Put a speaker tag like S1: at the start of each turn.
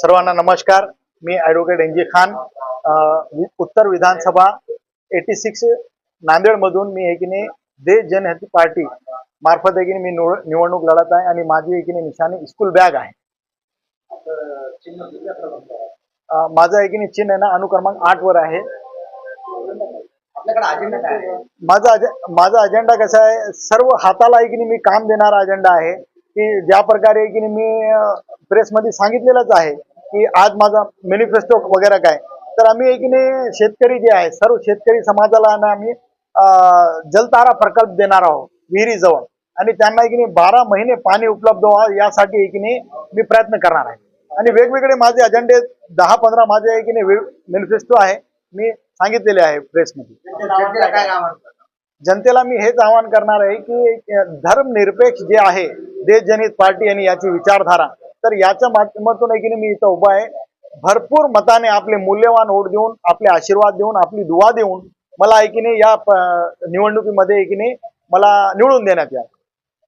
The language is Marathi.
S1: सर्वांना नमस्कार. मी ॲडव्होकेट एन जी खान. उत्तर विधानसभा एटी सिक्स नांदेडमधून मी एकीने देश जनहित पार्टी मार्फत एकीने मी निवड- निवडणूक लढत आहे आणि माझी एकीने निशाणी स्कूल बॅग आहे. माझं एकीने चिन्ह आहे ना अनुक्रमांक आठ वर आहे. माझा माझा अजेंडा कसा आहे सर्व हाताला एकीने मी काम देणारा अजेंडा आहे की ज्या प्रकारे की मी प्रेसमध्ये सांगितलेलंच आहे. की आज माझा मेनिफेस्टो वगैरे काय? तर आम्ही एकीने शेतकरी जे आहे सर्व शेतकरी समाजाला आम्ही जलतारा प्रकल्प देणार आहोत विहिरीजवळ. आणि त्यांना एकीने बारा महिने पाणी उपलब्ध व्हावं यासाठी एकीने मी प्रयत्न करणार आहे. आणि वेगवेगळे माझे अजेंडे दहा पंधरा माझे एकीने मेनिफेस्टो आहे मी सांगितलेले आहे प्रेसमध्ये
S2: काय
S1: जनतेला मी हेच आवाहन करणार आहे की धर्मनिरपेक्ष जे आहे देशजनित पार्टी आणि याची विचारधारा तर याच्या माध्यमातून आहे की नाही मी इथं उभा आहे. भरपूर मताने आपले मूल्यवान ओढ देऊन आपले आशीर्वाद देऊन आपली दुवा देऊन मला आहे की नाही या निवडणुकीमध्ये आहे की नाही मला निवडून देण्यात या